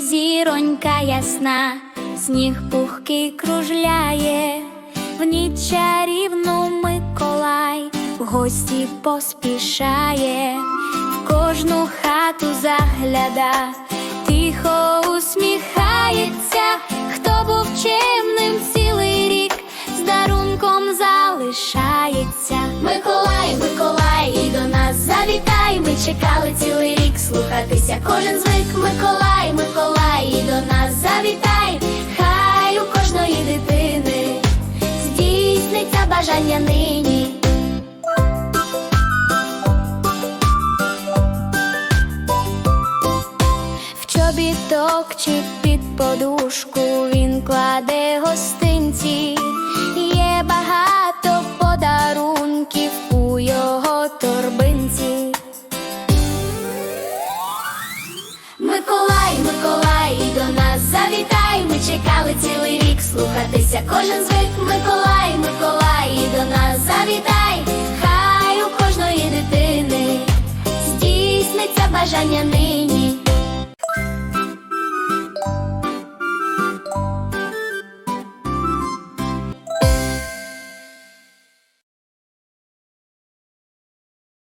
зіронька ясна, сніг пухкий кружляє, в ніч чарівну Миколай в гості поспішає, в кожну хату загляда, тихо усміхається, хто був чимним цілий рік, з дарунком залишається. Миколай, Миколай, Чекали цілий рік слухатися. Кожен звик Миколай, Миколай, і до нас завітай. Хай у кожної дитини здійсниться бажання нині. В чобіток чи під подушку він кладе Втішся кожен звик, Миколай, Миколай, і до нас завітай, хай у кожної дитини здійсниться бажання.